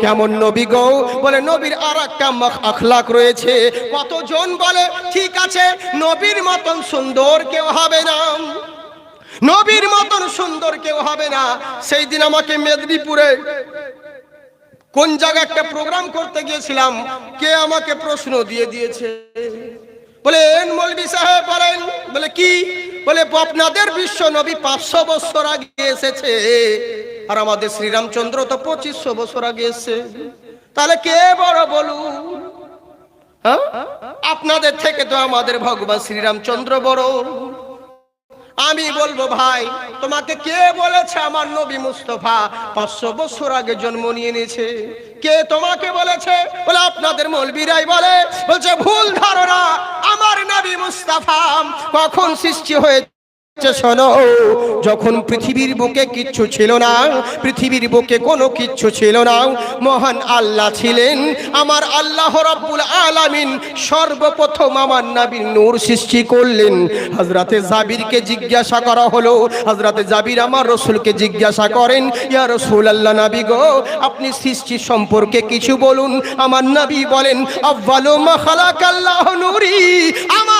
কেমন নবী গো? বলে, নবীর আর একটা আখলাক রয়েছে। কতজন বলে, ঠিক আছে, নবীর মতন সুন্দর কেউ হবে না। নবীর মতন সুন্দর কেউ হবে না। সেই দিন আমাকে মেদিনীপুরে কোন জায়গায় একটা প্রোগ্রাম করতে গিয়েছিলাম, কে আমাকে প্রশ্ন দিয়ে দিয়েছে? বলেন মৌলবি সাহেব বলেন। বলে, কি? বলে, আপনাদের বিশ্ব নবী পাঁচশো বছর আগে এসেছে আর আমাদের শ্রীরামচন্দ্র তো পঁচিশশো বছর আগে এসেছে। তাহলে কে বড় বলুন হ্যাঁ? আপনাদের থেকে তো আমাদের ভগবান শ্রীরামচন্দ্র বড়। আমি বলব ভাই, তোমাকে কে বলেছে আমার নবী মুস্তফা? পাঁচশো বছর আগে জন্ম নিয়ে নিয়েছে। কে তোমাকে বলেছে? বলে আপনাদের মলবিরাই বলে, বলছে, ভুল ধারণা, আমার নবী মুস্তফা কখন সৃষ্টি হয়েছে? যখন পৃথিবীর বুকে কিচ্ছু ছিল না, পৃথিবীর বুকে কোনো কিচ্ছু ছিল না, মহান আল্লাহ ছিলেন, আমার আল্লাহ রাব্বুল আলামিন সর্বপ্রথম আমার নবীর নূর সৃষ্টি করলেন। হযরতে জাবিরকে জিজ্ঞাসা করা হলো, হযরতে জাবির আমার রসুলকে জিজ্ঞাসা করেন, ইয়া রসুল আল্লাহ নাবি গো, আপনি সৃষ্টি সম্পর্কে কিছু বলুন। আমার নবী বলেন আవ్বালু মা খালাকাল্লাহু নূরি, আমার আল্লাহ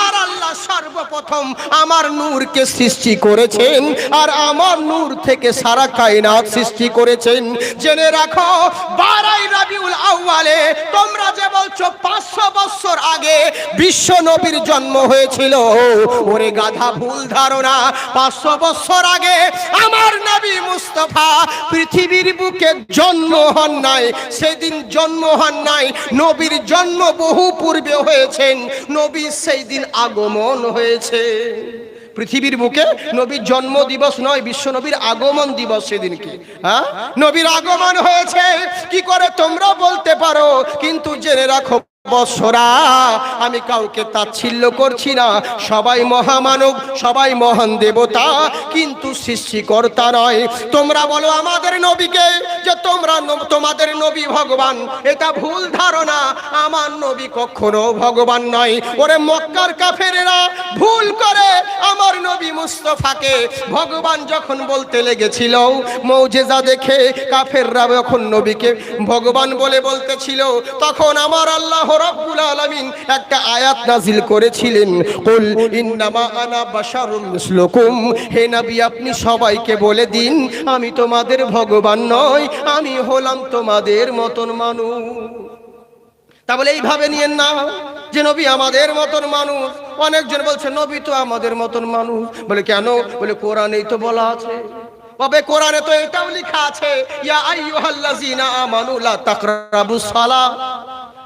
সর্বপ্রথম আমার নূরকে সৃষ্টি করেছেন আর আমার নূর থেকে সারা কায়নাত সৃষ্টি করেছেন। জেনে রাখো, বারাই রবিউল আউয়ালে তোমরা যে বলছো, পাঁচশো বছর আগে বিশ্ব নবীর জন্ম হয়েছিল। ওরে গাধা, ভুল ধারণা। পাঁচশো বছর আগে আমার নবী মুস্তফা পৃথিবীর বুকে জন্ম হন নাই। সেদিন জন্ম হন নাই। নবীর জন্ম বহু পূর্বে হয়েছেন। নবী সেই দিন আগমন হয়েছে। পৃথিবীর বুকে নবীর জন্ম দিবস নয়, বিশ্ব নবীর আগমন দিবস সেদিনকে। হ্যাঁ? নবীর আগমন হয়েছে। কি করে তোমরা বলতে পারো? কিন্তু জেনে রাখো আমি কাউকে তাচ্ছিল্য করছি না। সবাই মহামানব, সবাই মহান দেবতা, কিন্তু সৃষ্টিকর্তা নয়। তোমরা বলো আমাদের নবীকে যে তোমরা তোমাদের নবী ভগবান। এটা ভুল ধারণা। আমার নবী কখনো ভগবান নয়। ওরে মক্কার কাফেরেরা ভুল করে আমার নবী মুস্তফাকে। ভগবান যখন বলতে লেগেছিল, মৌজেজা দেখে কাফেররা যখন নবীকে ভগবান বলে বলতেছিল, তখন আমার আল্লাহ রাব্বুল আলামিন একটা আয়াত নাজিল করেছিলেন, কুল ইন্নামা আনা বাশারুম মিসলুকুম। হে নবী, আপনি সবাইকে বলে দিন, আমি তোমাদের ভগবান নয় আমি হলাম তোমাদের মতন মানুষ। তা বলে এইভাবে নিয়েন না যে নবী আমাদের মতন মানুষ। অনেকজন বলছে, নবী তো আমাদের মতন মানুষ। বলে, কেন? বলে, কোরআনেই তো বলা আছে। তবে কোরআনে তো এটাও লেখা আছে, ইয়া আইয়ুহাল্লাযিনা আমানু লা তাকরাবুস সালাহ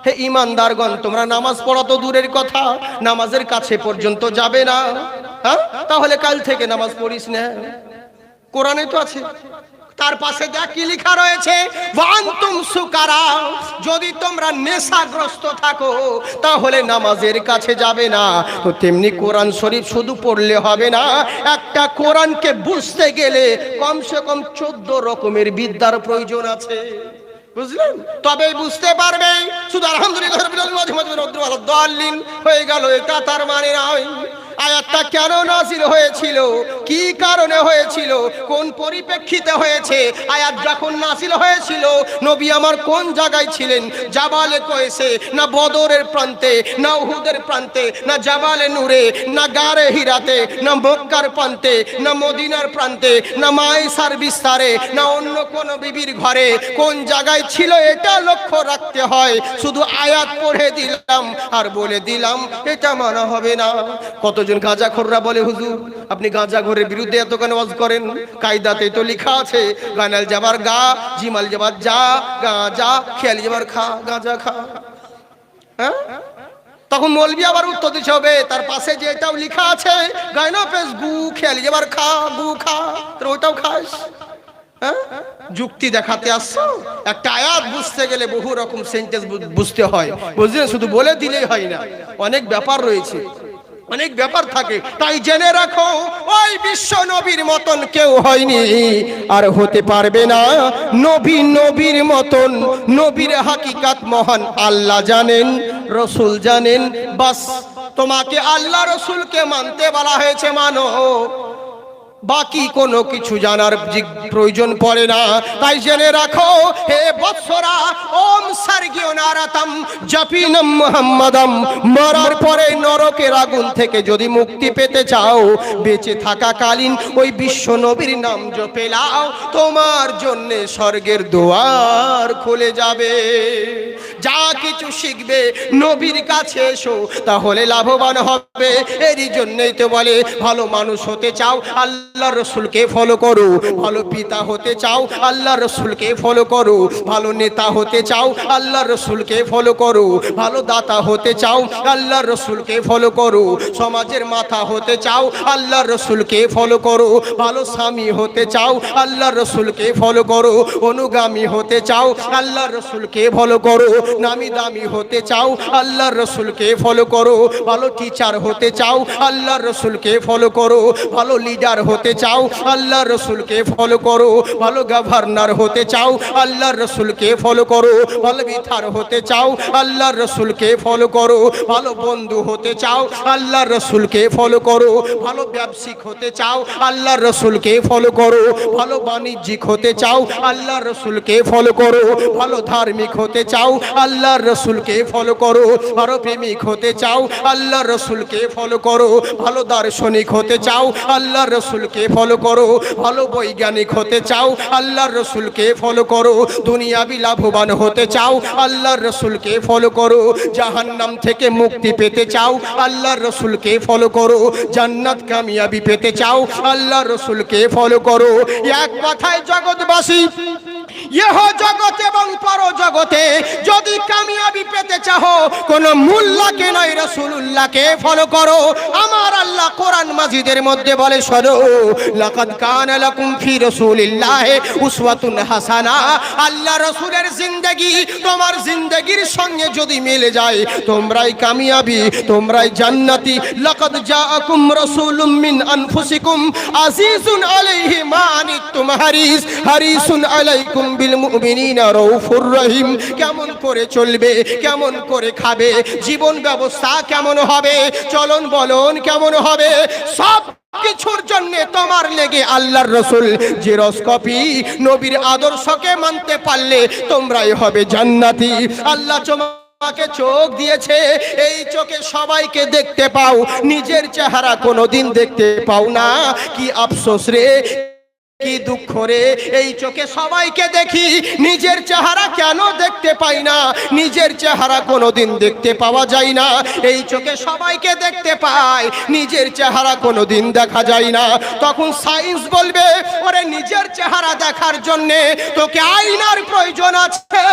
হে ইমানদারগণ, তোমরা নামাজ পড়া তো দূরের কথা, নামাজের কাছে পর্যন্ত যাবে না। হ্যাঁ? তাহলে কাল থেকে নামাজ পড়িস না। কোরআনে তো আছে। তার পাশে যা কি লেখা রয়েছে, ওয়ান্তুম সুকারা যদি তোমরা নেশাগ্রস্ত থাকো, তাহলে নামাজের কাছে যাবে না। তো তেমনি কোরআন শরীফ শুধু পড়লে হবে না। একটা কোরআনকে বুঝতে গেলে কমসে কম চোদ্দ রকমের বিদ্যার প্রয়োজন আছে। বুঝলেন? তবে বুঝতে পারবে। শুধু আলহামদুলিল্লাহ হয়ে গেল এটা তার মানে নয় আয়াতটা কেন নাজিল হয়েছিল? কি কারণে হয়েছিল? কোন পরিপ্রেক্ষিতে হয়েছে? আয়াত যখন নাজিল হয়েছিল, নবী আমার কোন জায়গায় ছিলেন? জাবালে কয়েছে না বদরের প্রান্তে, না উহুদের প্রান্তে, না জাবালে নূরে, না গারে হিরাতে, না মক্কার প্রান্তে, না মদিনার প্রান্তে, না মাইসার বিস্তারে, না অন্য কোন বিবির ঘরে, কোন জায়গায় ছিল এটা লক্ষ্য রাখতে হয়। শুধু আয়াত পড়ে দিলাম আর বলে দিলাম, এটা মানা হবে না। কতজন গাঁজাখোররা বলে, হুজুর, আপনি গাঁজা ঘরের বিরুদ্ধে এত কেন ওয়াজ করেন? কায়দাতে তো লেখা আছে, গানাল যাবার গা, জিমাল যাবার যা, গাঁজা, খেয়াল যাবার খা, গাঁজা খা। হ্যাঁ? তখন মলবি আবার উত্তর দিতে হবে, তার পাশে যে এটাও লেখা আছে, গায়না পেস গু, খেয়ালি যাবার খা, গু খা, তোর ওইটাও খাস। হ্যাঁ? যুক্তি দেখাতে আসছো? একটা আয়াত বুঝতে গেলে বহু রকম সেন্টেন্স বুঝতে হয়। বুঝলেন? শুধু বলে দিলেই হয় না। অনেক ব্যাপার রয়েছে। অনেক ব্যাপার থাকে। তাই জেনে রাখো, ওই বিশ্ব নবীর মতন কেউ হয়নি। আর হতে পারবে না, নবী নবীর মতন। নবীর হাকিকাত মহান আল্লাহ জানেন, রসুল জানেন। বাস, তোমাকে আল্লাহ রসুলকে মানতে বলা হয়েছে, মানো। বাকি কোনো কিছু জানার প্রয়োজন পড়ে না। তাই জেনে রাখো, হে বৎসরা, ওম সার্গীয় নারাতাম, জাপিনম মুহাম্মাদাম। মরার পরে নরকের আগুন থেকে যদি মুক্তি পেতে চাও, বেঁচে থাকাকালীন ওই বিশ্ব নবীর নাম জপে লাও। তোমার জন্য স্বর্গের দুয়ার খুলে যাবে। যা কিছু শিখবে নবীর কাছে এসো, তাহলে লাভবান হবে। এরই জন্যই তো বলে, ভালো মানুষ হতে চাও, আল্লাহ রসুলকে ফলো করো। ভালো পিতা হতে চাও, আল্লাহ রসুলকে ফলো করো। ভালো নেতা হতে চাও, আল্লাহ রসুলকে ফলো করো। ভালো দাতা হতে চাও, আল্লাহ রসুলকে ফলো করো। সমাজের মাথা হতে চাও, আল্লাহ রসুলকে ফলো করো। ভালো স্বামী হতে চাও, আল্লাহ রসুলকে ফলো করো। অনুগামী হতে চাও, আল্লাহ রসুলকে ফলো করো। নামি দামি হতে চাও, আল্লাহ রসুলকে ফলো করো। ভালো টিচার হতে চাও, আল্লাহ রসুলকে ফলো করো। ভালো লিডার হতে চাও, আল্লাহ রসুলকে ফলো করো, ভালো গভর্নর হতে চাও, আল্লাহ রসুলকে ফলো করো, ভালো বিথার হতে চাও, আল্লাহ রসুলকে ফলো করো, ভালো বন্ধু হতে চাও, আল্লাহ রসুলকে ফলো করো, ভালো ব্যবসায়িক হতে চাও, আল্লাহ রসুলকে ফলো করো, ভালো বাণিজ্যিক হতে চাও, আল্লাহ রসুলকে ফলো করো, ভালো ধার্মিক হতে চাও, আল্লাহ রসুলকে ফলো করো, ভালো প্রেমিক হতে চাও, আল্লাহ রসুলকে ফলো করো, ভালো দার্শনিক হতে চাও, আল্লাহ রসুলকে ফলো করো? ভালো বৈজ্ঞানিক হতে চাও আল্লাহ রসুলকে ফলো করো? দুনিয়াবি লাভবান হতে চাও আল্লাহ রসুলকে ফলো করো? জাহান্নাম থেকে মুক্তি পেতে চাও আল্লাহ রসুলকে ফলো করো? জান্নাত কামিয়াবি পেতে চাও আল্লাহ রসুলকে ফলো করো? এক কথায় জগৎবাসী ইহ জগৎ এবং পর জগতে যদি কামিয়াবি পেতে চাও, কোন মুল্লাকে নয় রসুল্লাহকে ফলো করো। আমার আল্লাহ কোরআন মাজিদের মধ্যে বলে, শোনো, লাকাদ কানা লাকুম ফি রাসূলিল্লাহি উসওয়াতুন হাসানা। আল্লাহ রসুলের জিন্দেগি তোমার জিন্দেগির সঙ্গে যদি মিলে যায়, তোমরাই কামিয়াবি, তোমরাই জান্নাতি। লাকাদ জাআকুম রাসূলুম মিন আনফুসিকুম। আজিজুন আলাইহি মা আনিতুম হারিস, হারিসুন আলাইকুম রহিম। কেমন করে চলবে, কেমন করে খাবে, জীবন ব্যবস্থা কেমন হবে, চলন বলন কেমন হবে, সব কিছুর জন্য তোমার লেগে আল্লাহর রসুল। জেরস কপি নবীর আদর্শকে মানতে পারলে তোমরাই হবে জান্নাতি। আল্লাহ তোমাকে চোখ দিয়েছে, এই চোখে সবাইকে দেখতে পাও, নিজের চেহারা কোনোদিন দেখতে পাও না। কি আফসোস রে কি দুঃখ রে? এই চোখে সবাইকে দেখি নিজের চেহারা কেন দেখতে পাই না? নিজের চেহারা কোনোদিন দেখতে পাওয়া যায় না। এই চোখে সবাইকে দেখতে পাই, নিজের চেহারা কোনোদিন দেখা যায় না। তখন সায়েন্স বলবে, ওরে, নিজের চেহারা দেখার জন্যে তোকে আয়নার প্রয়োজন আছে।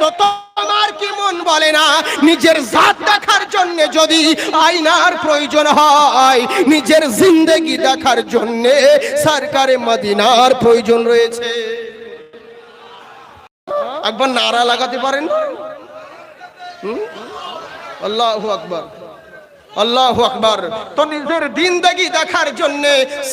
তো তোমার কি মন বলে না? নিজের জাত দেখার জন্য যদি আয়নার প্রয়োজন হয়, নিজের জিন্দেগি দেখার জন্য সরকারে মদিনার প্রয়োজন রয়েছে। একবার নারা লাগাতে পারেন হুম? আল্লাহ আকবার আল্লাহ আকবার। তো নিজের জিন্দেগি দেখার জন্য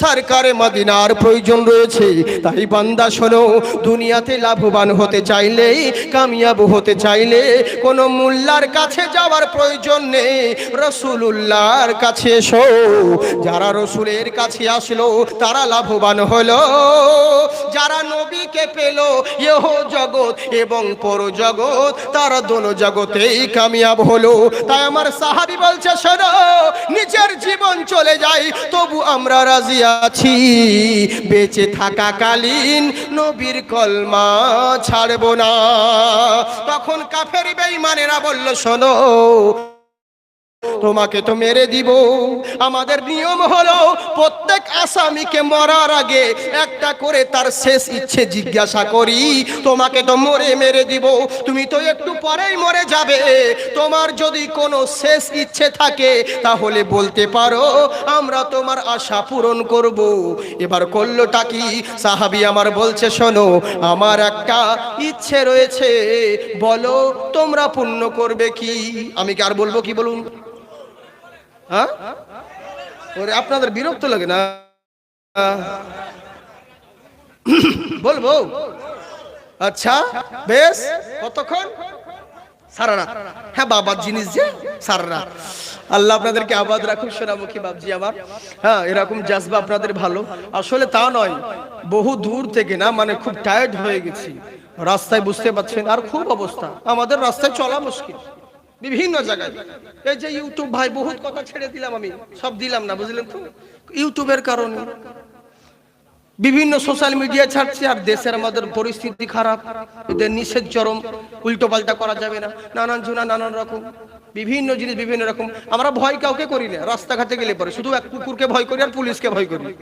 সরকারে মদিনার প্রয়োজন রয়েছে। তাই বান্দা শোনো, দুনিয়াতে লাভবান হতে চাইলে, কামিয়াব হতে চাইলে কোনো মোল্লার কাছে যাওয়ার প্রয়োজন নেই। রসুলুল্লাহর কাছে এসো। যারা রসুলের কাছে আসলো, তারা লাভবান হলো। যারা নবীকে পেল, ইহ জগৎ এবং পর জগৎ তারা দোনো জগতেই কামিয়াব হলো। তাই আমার সাহাবি বলছে, শোনো নিজের জীবন চলে যায় তবু আমরা রাজি আছি। বেঁচে থাকাকালীন নবীর কলমা ছাড়ব না। তখন কাফের বেঈমানেরা বলল, শোনো তোমাকে তো মেরে দিব। আমাদের নিয়ম হলো, প্রত্যেক আসামিকে মরার আগে একটা করে তার শেষ ইচ্ছে জিজ্ঞাসা করি, তোমাকে তো মরে মেরে দিব। তুমি তো একটু পরেই মরে যাবে। তোমার যদি কোনো শেষ ইচ্ছে থাকে, তাহলে বলতে পারো, আমরা তোমার আশা পূরণ করব। এবার করলোটা কি? সাহাবি আমার বলছে, শোনো, আমার একটা ইচ্ছে রয়েছে। বলো, তোমরা পূর্ণ করবে কি? আমি কি আর বলব কি বলুন? হ্যাঁ? আপনাদের বিরক্ত লাগে না? বলব আচ্ছা বেশ। কতক্ষণ? সারা হ্যাঁ বাবার জিনিস যে, সারা রাত। আল্লাহ আপনাদেরকে আবাদ রাখুন সোনামুখী বাবজি আমার। হ্যাঁ এরকম জাজবা আপনাদের ভালো। আসলে তা নয়, বহু দূর থেকে না মানে খুব টায়ার্ড হয়ে গেছি। রাস্তায় বুঝতে পারছেন, আর খুব অবস্থা। আমাদের রাস্তায় চলা মুশকিল। বিভিন্ন জায়গায়। এই যে ইউটিউব ভাই, বহুত কথা ছেড়ে দিলাম আমি। সব দিলাম না, বুঝলেন তো? ইউটিউবের কারণে। বিভিন্ন সোশ্যাল মিডিয়া ছাড়ছে আর দেশের আমাদের পরিস্থিতি খারাপ। এদের নিষেধ চরম। উল্টো পাল্টা করা যাবে না। নানান জনা, নানান রকম। বিভিন্ন জিনিস, বিভিন্ন রকম। আমরা ভয় কাউকে করি না। রাস্তাঘাটে গেলে পরে। শুধু এক কুকুরকে ভয় করি আর পুলিশকে ভয় করি।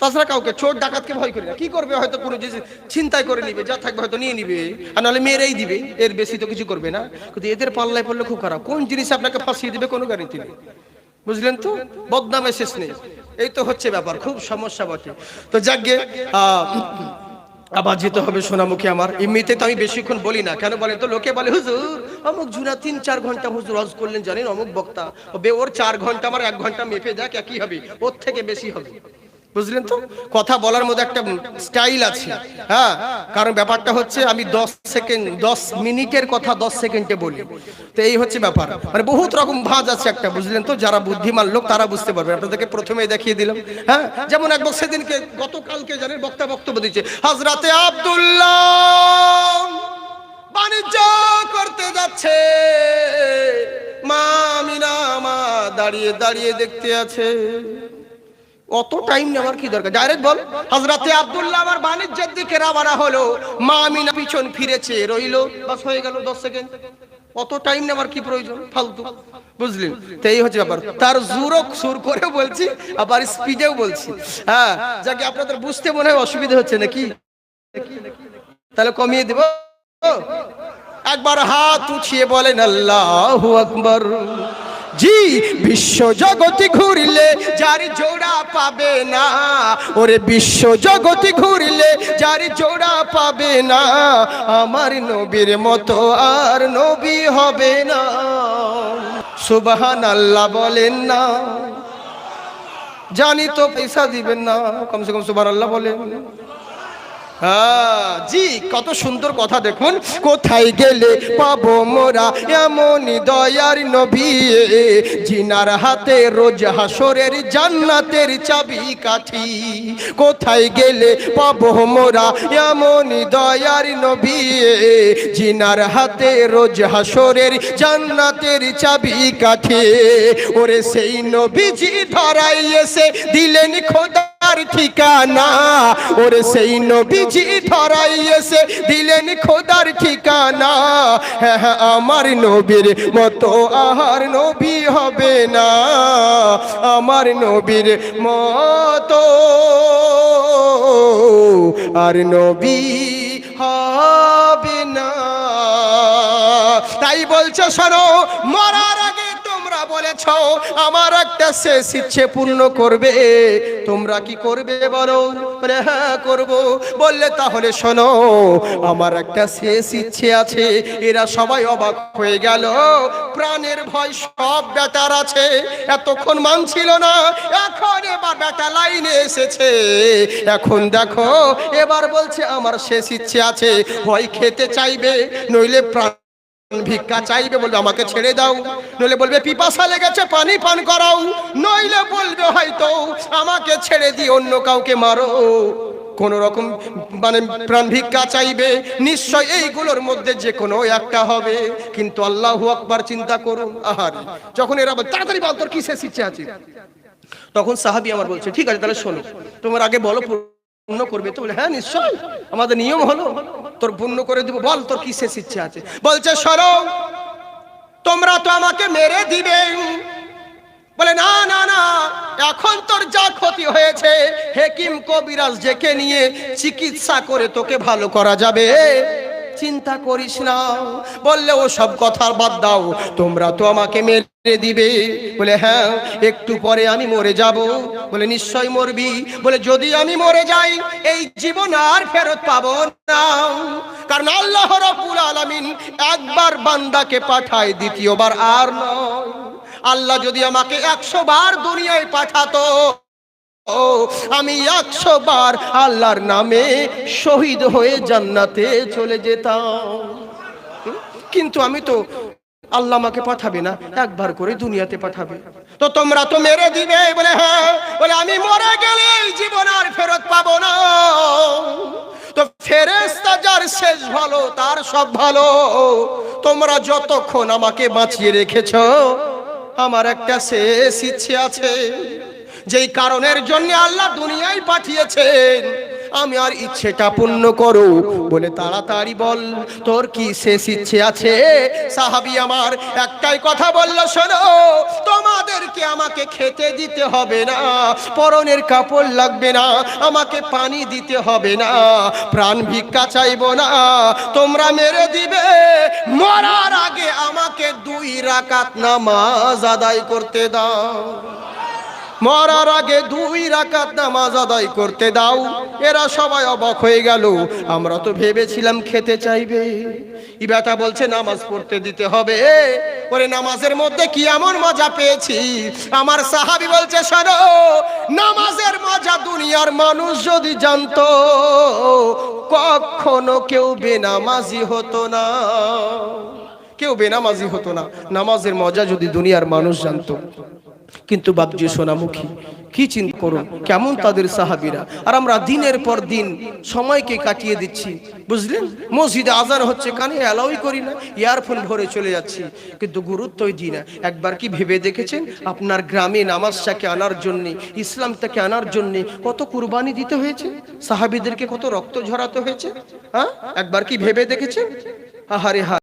তাছাড়া কাউকে চোর ডাকাতকে ভয় করি না। কি করবে? হয়তো কোনো জিনিস চিন্তায় করে নিবে, যা থাকবে হয়তো নিয়ে নিবে। আর নাহলে মেরেই দিবে। এর বেশি তো কিছু করবে না। কিন্তু এদের পাল্লায় পড়লে খুব খারাপ। কোন জিনিস আপনাকে ফাঁসিয়ে দিবে কোনো গ্যারেন্টি নেই। বুঝলেন তো? বদনামে শেষ নেই। এই তো হচ্ছে ব্যাপার। খুব সমস্যা বটে। তো যাকে আবার যেতে হবে সোনামুখী আমার। এমনিতে তো আমি বেশিক্ষণ বলি না। কেন বলে তো? লোকে বলে, হুজুর, অমুক জুনা তিন চার ঘণ্টা হুজুর হজ করলেন জানেন, অমুক বক্তা। ওর চার ঘণ্টা আমার এক ঘণ্টা মেপে দেখ, একই হবে। ওর থেকে বেশি হবে। বুঝলেন তো? কথা বলার মধ্যে একটা স্টাইল আছে। হ্যাঁ কারণ ব্যাপারটা হচ্ছে আমি দশ সেকেন্ড দশ মিনিটের কথা দশ সেকেন্ডে বলি। তো এই হচ্ছে ব্যাপার। মানে বহুত রকম ভাজ আছে একটা, বুঝলেন তো? যারা বুদ্ধিমান লোক, তারা বুঝতে পারবে। আপনাদেরকে প্রথমেই দেখিয়ে দিলাম। হ্যাঁ যেমন একবার সেদিনকে, গতকালকে জানেন, বক্তা বক্তব্য দিচ্ছে হাজরাতে আব্দুল্লাহ বাণিজ্য করতে যাচ্ছে। মা আমিনা মা দাঁড়িয়ে দাঁড়িয়ে দেখতে আছে। অত টাইম নেওয়ার কি দরকার? ডাইরেক্ট বল হজরতে আব্দুল্লাহ আমার বাণিজ্যের দিকে রাবানা হলো। মা আমিনা পিছন ফিরেছে, রইল, বাস হয়ে গেল দশ সেকেন্ড অত টাইম নেওয়ার কি প্রয়োজন? ফালতু, বুঝলেন? তো হচ্ছে ব্যাপার। তার জুরক সুর করে বলছি, আবার স্পিডেও বলছি। হ্যাঁ যাকে আপনাদের বুঝতে মনে হয় অসুবিধা হচ্ছে নাকি? তাহলে কমিয়ে দেব। একবার হাত উঠিয়ে বলেন, আল্লাহ আকবর। জি, বিশ্ব জগতি ঘুরলে যার জোড়া পাবে না। ওরে বিশ্ব জগতি ঘুরলে যার জোড়া পাবে না। আমার নবীর মতো আর নবী হবে না। সুবহান আল্লাহ বলেন না। জানি তো পয়সা দিবেন না। কমসে কম সুবহান আল্লাহ বলেন। জি, কত সুন্দর কথা দেখুন। কোথায় গেলে পাবো মোরা? এমন দয়ার নবী। জিনার হাতে রোজ হাসরের জান্নাতের চাবি কাঠি। কোথায় গেলে পাবো মোরা? এমন দয়ার নবী। জিনার হাতে রোজ হাসরের জান্নাতের চাবি কাঠি। ওরে সেই নবীজি ধরাই এসে দিলেন খোদা তার ঠিকানা। ওরে সেই নবীজি ধরাই এসে দিলেন খোদার ঠিকানা। হ্যাঁ হ্যাঁ আমার নবীর মতো আহার নবী হবে না। আমার নবীর মতো আর নবী হবে না। তাই বলছো, শোনো, মরার বলেছ আমার একটা শেষ ইচ্ছে পূর্ণ করবে। তোমরা কি করবে বলো? হ্যাঁ করব। বললে, তাহলে শোনো, আমার একটা শেষ ইচ্ছে আছে। এরা সবাই অবাক হয়ে গেল। প্রাণের ভয় সব বেটার আছে। এতক্ষণ মানছিল না। এখন এবার বেটা লাইনে এসেছে। এখন দেখো, এবার বলছে, আমার শেষ ইচ্ছে আছে। ভয় খেতে চাইবে, নইলে প্রাণ ভিক্ষা চাইবে, বলবে, আমাকে ছেড়ে দাও। নইলে বলবে, পিপাসা লেগেছে, পানি পান করাও। নইলে বলবে, হয়তো আমাকে ছেড়ে দিয়ে অন্য কাউকে মারো। কোন রকম মানে প্রাণ ভিক্ষা চাইবে, নিশ্চয় এইগুলোর মধ্যে যে কোনো একটা হবে। কিন্তু আল্লাহু আকবার, চিন্তা করুন, আহার, যখন এরা তাড়াতাড়ি বল, তোর কিসের ইচ্ছে আছে? তখন সাহাবি আমার বলছে, ঠিক আছে, তাহলে শোনো, তোমার আগে বলো পূর্ণ করবে? তো বলে হ্যাঁ নিশ্চয় আমাদের নিয়ম হলো, তোর পূর্ণ করে দিব। বল, তোর কি শেষ ইচ্ছা আছে? বলছে, সরো। তোমরা তো আমাকে মেরে দিবে। বলে, না না না। এখন তোর যা ক্ষতি হয়েছে, হেকিম কবিরাজ জেকে নিয়ে চিকিৎসা করে তোকে ভালো করা যাবে। চিন্তা করিস না। বললে, ও সব কথা বাদ দাও, তোমরা তো আমাকে মেরে দিবে। বলে হ্যাঁ একটু পরে আমি মরে যাব। বলে, নিশ্চয় মরবি। বলে, যদি আমি মরে যাই, এই জীবন আর ফেরত পাবো না। কারণ আল্লাহ রাব্বুল আলামিন একবার বান্দাকে পাঠায়, দ্বিতীয়বার আর নয়। আল্লাহ যদি আমাকে একশো বার দুনিয়ায় পাঠাতো ও, আমি একশো বার আল্লাহর নামে শহীদ হয়ে জান্নাতে চলে যেতাম। কিন্তু আমি তো আল্লাহ আমাকে পাঠাবে না, একবার করে দুনিয়াতে পাঠাবে। তো তোমরা তো মেরে দিবে বলে হ্যাঁ বলে আমি মরে গেলে জীবন আর ফেরত পাবো না। তো ফেরেস্তা যার শেষ ভালো, তার সব ভালো। তোমরা যতক্ষণ আমাকে বাঁচিয়ে রেখেছ, আমার একটা শেষ ইচ্ছে আছে। যেই কারণের জন্য আল্লাহ দুনিয়ায় পাঠিয়েছেন। আমি আর ইচ্ছেটা পূর্ণ করো বলে তাড়াতাড়ি বল, তোর কি শেষ ইচ্ছে আছে? সাহাবি আমার একটাই কথা বলল, শোনো, তোমাদেরকে আমাকে খেতে দিতে হবে না, পরনের কাপড় লাগবে না, আমাকে পানি দিতে হবে না, প্রাণ ভিক্ষা চাইব না, তোমরা মেরে দিবে। মরার আগে আমাকে দুই রাকাত নামাজ আদায় করতে দাও। মরার আগে দুই রাকাত নামাজ আদায় করতে দাও। এরা সবাই অবাক হয়ে গেল। আমরা তো ভেবেছিলাম খেতে চাইবে। ই ইবাতা বলছে, নামাজ পড়তে দিতে হবে। ওরে, নামাজের মধ্যে কি এমন মজা পেয়েছি? আমার সাহাবি বলছে, শোনো, নামাজের মজা দুনিয়ার মানুষ যদি জানতো, কখনো কেউ বেনামাজি হতো না। কেউ বেনামাজি হতো না। নামাজের মজা যদি দুনিয়ার মানুষ জানতো। কিন্তু বাপজি সোনামুখী, কি চিন্তা করুন, কেমন তাদের সাহাবিরা? আর আমরা দিনের পর দিন সময়কে কাটিয়ে দিচ্ছি, বুঝলেন? মসজিদে আজান হচ্ছে, কানে অ্যালাউই করি না, ইয়ারফোন ভরে চলে যাচ্ছি, কিন্তু গুরুত্বই দিই না। একবার কি ভেবে দেখেছেন? আপনার গ্রামে নামাজটাকে আনার জন্য ইসলামটাকে আনার জন্য কত কুরবানি দিতে হয়েছে? সাহাবিদেরকে কত রক্ত ঝরাতে হয়েছে? হ্যাঁ? একবার কি ভেবে দেখেছেন? আহারে হা